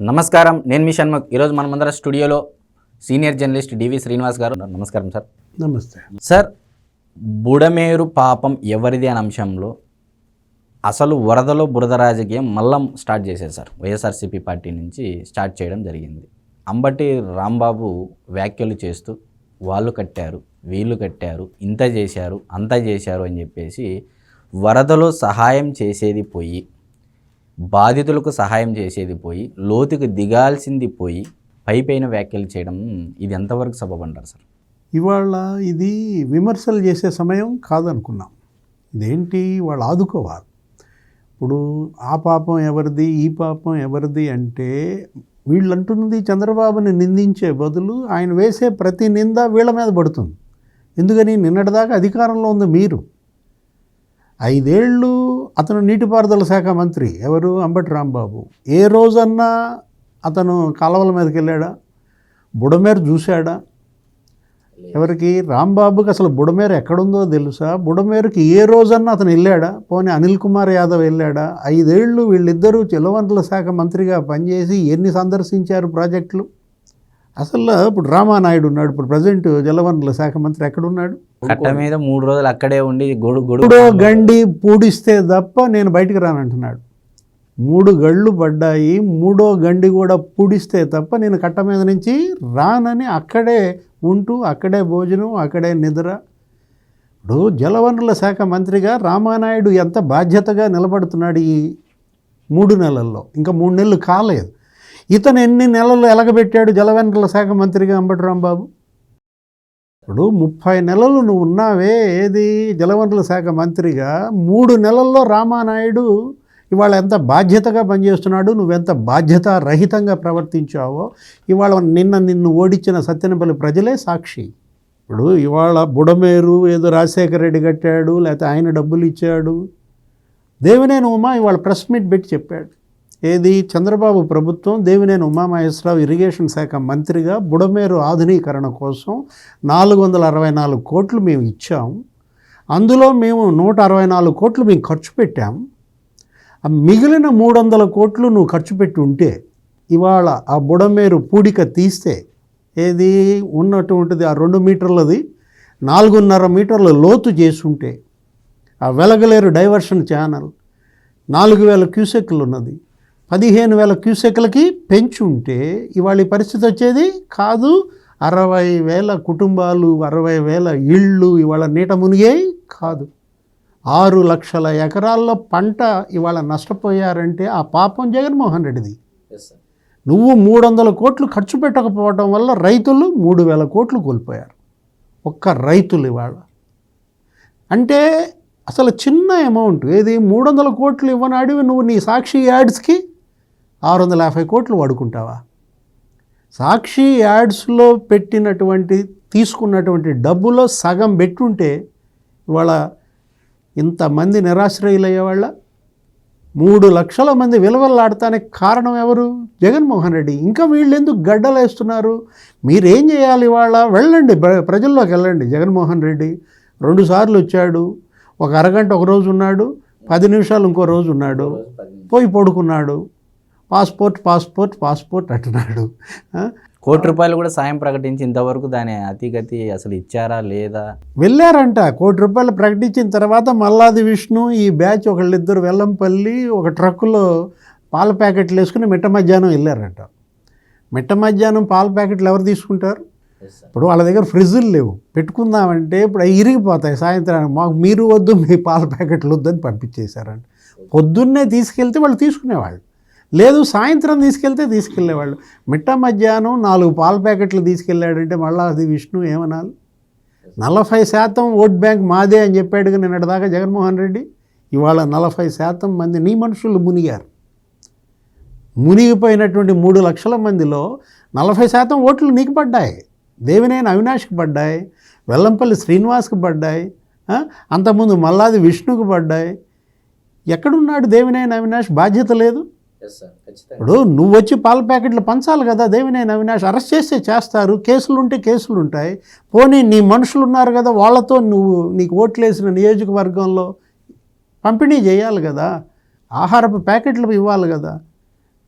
నమస్కారం నేను మీ షణ్ముఖ్. ఈరోజు మనమందరం స్టూడియోలో సీనియర్ జర్నలిస్ట్ డివి శ్రీనివాస్ గారు నమస్కారం సార్. నమస్తే. సార్ బుడమేరు పాపం ఎవరిది అనే అంశంలో అసలు వరదలో బురద రాజకీయం మల్లం స్టార్ట్ చేశారు సార్. వైఎస్ఆర్సీపీ పార్టీ నుంచి స్టార్ట్ చేయడం జరిగింది. అంబటి రాంబాబు వ్యాఖ్యలు చేస్తూ వాళ్ళు కట్టారు వీళ్ళు కట్టారు ఇంత చేశారు అంత చేశారు అని చెప్పేసి వరదలో సహాయం చేసేది పోయి బాధితులకు సహాయం చేసేది పోయి లోతుకు దిగాల్సింది పోయి పై పైన వ్యాఖ్యలు చేయడం ఇది ఎంతవరకు సబబంటారు సార్? ఇవాళ ఇది విమర్శలు చేసే సమయం కాదనుకున్నాం. ఇదేంటి? వాళ్ళు ఆదుకోవాలి. ఇప్పుడు ఆ పాపం ఎవరిది ఈ పాపం ఎవరిది అంటే వీళ్ళు అంటున్నది చంద్రబాబుని నిందించే బదులు ఆయన వేసే ప్రతి నింద వీళ్ళ మీద పడుతుంది. ఎందుకని? నిన్నటిదాకా అధికారంలో ఉంది మీరు. ఐదేళ్ళు అతను నీటిపారుదల శాఖ మంత్రి. ఎవరు? అంబటి రాంబాబు. ఏ రోజన్నా అతను కాలువల మీదకి వెళ్ళాడా బుడమేరు చూశాడా? ఎవరికి? రాంబాబుకి అసలు బుడమేరు ఎక్కడుందో తెలుసా? బుడమేరుకి ఏ రోజన్నా అతను వెళ్ళాడా? పోనీ అనిల్ కుమార్ యాదవ్ వెళ్ళాడా? ఐదేళ్ళు వీళ్ళిద్దరూ జలవనరుల శాఖ మంత్రిగా పనిచేసి ఎన్ని సందర్శించారు ప్రాజెక్టులు? అసలు ఇప్పుడు రామానాయుడు ఉన్నాడు. ఇప్పుడు ప్రజెంట్ జలవనరుల శాఖ మంత్రి ఎక్కడున్నాడు? కట్ట మీద మూడు రోజులు అక్కడే ఉండి గొడు గొడు మూడో గండి పూడిస్తే తప్ప నేను బయటికి రానంటున్నాడు. మూడు గళ్ళు పడ్డాయి మూడో గండి కూడా పూడిస్తే తప్ప నేను కట్ట మీద నుంచి రానని అక్కడే ఉంటూ అక్కడే భోజనం అక్కడే నిద్ర. ఇప్పుడు జలవనరుల శాఖ మంత్రిగా రామానాయుడు ఎంత బాధ్యతగా నిలబడుతున్నాడు ఈ మూడు నెలల్లో? ఇంకా మూడు నెలలు కాలేదు. ఇతను ఎన్ని నెలలు ఎలగబెట్టాడు జలవనరుల శాఖ మంత్రిగా అంబటి రాంబాబు? ఇప్పుడు ముప్పై నెలలు నువ్వు ఉన్నావే ఏది? జలవనరుల శాఖ మంత్రిగా మూడు నెలల్లో రామానాయుడు ఇవాళ ఎంత బాధ్యతగా పనిచేస్తున్నాడు నువ్వెంత బాధ్యత రహితంగా ప్రవర్తించావో ఇవాళ నిన్న నిన్ను ఓడించిన సత్యనపల్లి ప్రజలే సాక్షి. ఇప్పుడు ఇవాళ బుడమేరు ఏదో రాజశేఖర రెడ్డి కట్టాడు లేకపోతే ఆయన డబ్బులు ఇచ్చాడు. దేవినేని ఉమా ఇవాళ ప్రెస్ మీట్ పెట్టి చెప్పాడు. ఏది? చంద్రబాబు ప్రభుత్వం దేవినేని ఉమామహేశ్వరరావు ఇరిగేషన్ శాఖ మంత్రిగా బుడమేరు ఆధునీకరణ కోసం నాలుగు వందల అరవై నాలుగు కోట్లు మేము ఇచ్చాం. అందులో మేము నూట అరవై నాలుగు కోట్లు మేము ఖర్చు పెట్టాం. మిగిలిన మూడు వందల కోట్లు నువ్వు ఖర్చు పెట్టి ఉంటే ఇవాళ ఆ బుడమేరు పూడిక తీస్తే ఏది? ఉన్నటువంటిది ఆ రెండు మీటర్లది నాలుగున్నర మీటర్ల లోతు చేసుంటే ఆ వెలగలేరు డైవర్షన్ ఛానల్ నాలుగు వేల క్యూసెక్లు ఉన్నది పదిహేను వేల క్యూసెక్లకి పెంచి ఉంటే ఇవాళ ఈ పరిస్థితి వచ్చేది కాదు అరవై వేల కుటుంబాలు అరవై వేల ఇళ్ళు ఇవాళ నీట మునిగాయి కాదు. ఆరు లక్షల ఎకరాల్లో పంట ఇవాళ నష్టపోయారంటే ఆ పాపం జగన్మోహన్ రెడ్డిది. నువ్వు మూడు వందల కోట్లు ఖర్చు పెట్టకపోవడం వల్ల రైతులు మూడు వేల కోట్లు కోల్పోయారు. ఒక్క రైతులు ఇవాళ. అంటే అసలు చిన్న అమౌంట్ ఏది మూడు వందల కోట్లు ఇవ్వనాడివి నువ్వు నీ సాక్షి యాడ్స్కి ఆరు వందల యాభై కోట్లు వాడుకుంటావా? సాక్షి యాడ్స్లో పెట్టినటువంటి తీసుకున్నటువంటి డబ్బులో సగం పెట్టుంటే ఇవాళ ఇంతమంది నిరాశ్రయులయ్యేవాళ్ళ? మూడు లక్షల మంది విలువలాడటానికి కారణం ఎవరు? జగన్మోహన్ రెడ్డి. ఇంకా వీళ్ళు ఎందుకు గడ్డలు వేస్తున్నారు మీరేం చేయాలి ఇవాళ? వెళ్ళండి ప్ర- ప్రజల్లోకి వెళ్ళండి. జగన్మోహన్ రెడ్డి రెండుసార్లు వచ్చాడు. ఒక అరగంట ఒక రోజు ఉన్నాడు పది నిమిషాలు ఇంకో రోజు ఉన్నాడు పోయి పడుకున్నాడు. పాస్పోర్ట్ పాస్పోర్ట్ పాస్పోర్ట్ అంటున్నాడు? కోటి రూపాయలు కూడా సాయం ప్రకటించి ఇంతవరకు దాని అతిగతి అసలు ఇచ్చారా లేదా? వెళ్ళారంట. కోటి రూపాయలు ప్రకటించిన తర్వాత మల్లాది విష్ణు ఈ బ్యాచ్ ఒకళ్ళిద్దరు వెల్లంపల్లి ఒక ట్రక్కులో పాల ప్యాకెట్లు వేసుకుని మిట్ట మధ్యాహ్నం వెళ్ళారంట. మిట్ట మధ్యాహ్నం పాల ప్యాకెట్లు ఎవరు తీసుకుంటారు? ఇప్పుడు వాళ్ళ దగ్గర ఫ్రిడ్జులు లేవు. పెట్టుకుందామంటే ఇప్పుడు అవి ఇరిగిపోతాయి సాయంత్రానికి. మాకు మీరు వద్దు మీ పాల ప్యాకెట్లు వద్దని పంపించేశారంట. పొద్దున్నే తీసుకెళ్తే వాళ్ళు తీసుకునేవాళ్ళు. లేదు సాయంత్రం తీసుకెళ్తే తీసుకెళ్ళేవాళ్ళు. మిట్ట మధ్యాహ్నం నాలుగు పాల ప్యాకెట్లు తీసుకెళ్ళాడంటే మళ్ళీ అది విష్ణు ఏమనాలి? నలభై శాతం ఓట్ బ్యాంక్ మాదే అని చెప్పాడుగా నిన్నటిదాకా జగన్మోహన్ రెడ్డి. ఇవాళ నలభై శాతం మంది నీ మనుషులు మునిగారు. మునిగిపోయినటువంటి మూడు లక్షల మందిలో నలభై శాతం ఓట్లు నీకు పడ్డాయి. దేవినేని అవినాష్కి పడ్డాయి వెల్లంపల్లి శ్రీనివాస్కి పడ్డాయి అంతకుముందు మల్లాది విష్ణుకు పడ్డాయి. ఎక్కడున్నాడు దేవినేని అవినాష్? బాధ్యత లేదు. ఇప్పుడు నువ్వు వచ్చి పాల ప్యాకెట్లు పంచాలి కదా దేవినేని అవినాష్. అరెస్ట్ చేస్తే చేస్తారు. కేసులు ఉంటే కేసులు ఉంటాయి. పోనీ నీ మనుషులు ఉన్నారు కదా వాళ్ళతో నువ్వు నీకు ఓట్లేసిన నియోజకవర్గంలో పంపిణీ చేయాలి కదా. ఆహారపు ప్యాకెట్లు ఇవ్వాలి కదా.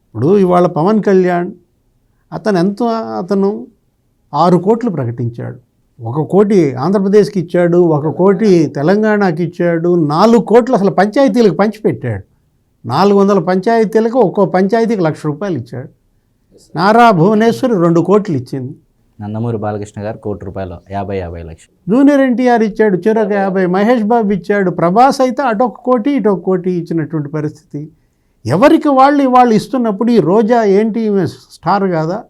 ఇప్పుడు ఇవాళ పవన్ కళ్యాణ్ అతను ఎంత అతను ఆరు కోట్లు ప్రకటించాడు. ఒక కోటి ఆంధ్రప్రదేశ్కి ఇచ్చాడు ఒక కోటి తెలంగాణకి ఇచ్చాడు నాలుగు కోట్లు అసలు పంచాయతీలకు పంచిపెట్టాడు. నాలుగు వందల పంచాయతీలకు ఒక్కో పంచాయతీకి లక్ష రూపాయలు ఇచ్చాడు. నారా భువనేశ్వరి రెండు కోట్లు ఇచ్చింది. నందమూరి బాలకృష్ణ గారు కోటి రూపాయలు యాభై యాభై లక్షలు. జూనియర్ ఎన్టీఆర్ ఇచ్చాడు చిరొక యాభై. మహేష్ బాబు ఇచ్చాడు ప్రభాస్ అయితే అటొక కోటి ఇటొక కోటి ఇచ్చినటువంటి పరిస్థితి. ఎవరికి వాళ్ళు వాళ్ళు ఇస్తున్నప్పుడు ఈ రోజా ఏంటి స్టార్ కాదా?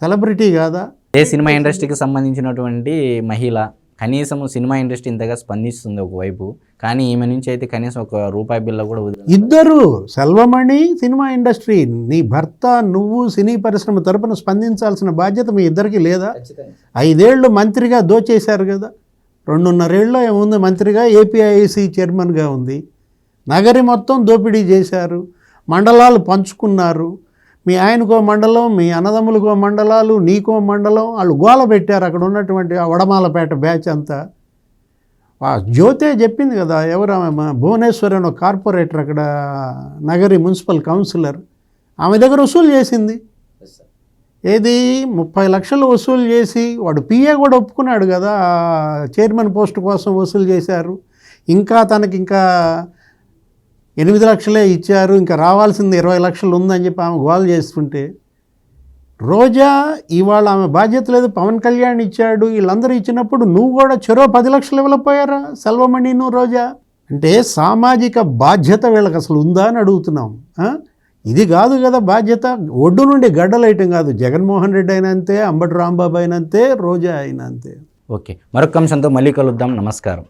సెలబ్రిటీ కాదా? ఏ సినిమా ఇండస్ట్రీకి సంబంధించినటువంటి మహిళ కనీసం సినిమా ఇండస్ట్రీ ఇంతగా స్పందిస్తుంది ఒకవైపు కానీ ఈమె నుంచి అయితే కనీసం ఒక రూపాయి బిల్ల కూడా ఇద్దరు సెల్వమణి సినిమా ఇండస్ట్రీ నీ భర్త నువ్వు సినీ పరిశ్రమ తరపున స్పందించాల్సిన బాధ్యత మీ ఇద్దరికి లేదా? ఐదేళ్ళు మంత్రిగా దోచేశారు కదా. రెండున్నరేళ్ళు ఏముంది మంత్రిగా? ఏపీఐసి చైర్మన్గా ఉంది. నగరి మొత్తం దోపిడీ చేశారు. మండలాలు పంచుకున్నారు. మీ ఆయనకో మండలం మీ అన్నదమ్ములకో మండలాలు నీకో మండలం వాళ్ళు గోల పెట్టారు అక్కడ ఉన్నటువంటి ఆ వడమాలపేట బ్యాచ్ అంతా. ఆ జ్యోతే చెప్పింది కదా ఎవరు భువనేశ్వర్ అని ఒక కార్పొరేటర్ అక్కడ నగరి మున్సిపల్ కౌన్సిలర్. ఆమె దగ్గర వసూలు చేసింది. ఏది? ముప్పై లక్షలు వసూలు చేసి వాడు పిఏ కూడా ఒప్పుకున్నాడు కదా చైర్మన్ పోస్ట్ కోసం వసూలు చేశారు. ఇంకా తనకి ఇంకా ఎనిమిది లక్షలే ఇచ్చారు ఇంకా రావాల్సింది ఇరవై లక్షలు ఉందని చెప్పి ఆమె గోల్ చేస్తుంటే రోజా ఇవాళ ఆమె బాధ్యత లేదు పవన్ కళ్యాణ్ ఇచ్చాడు వీళ్ళందరూ ఇచ్చినప్పుడు నువ్వు కూడా చెరో పది లక్షలు ఇవ్వలేకపోయారా? సెల్వమణి నువ్వు రోజా? అంటే సామాజిక బాధ్యత వీళ్ళకి అసలు ఉందా అని అడుగుతున్నాం. ఇది కాదు కదా బాధ్యత. ఒడ్డు నుండి గడ్డలేయటం కాదు. జగన్మోహన్ రెడ్డి అయినా అంతే అంబటి రాంబాబు అయినంతే రోజా అయినంతే ఓకే. మరొక అంశంతో మళ్ళీ కలుద్దాం. నమస్కారం.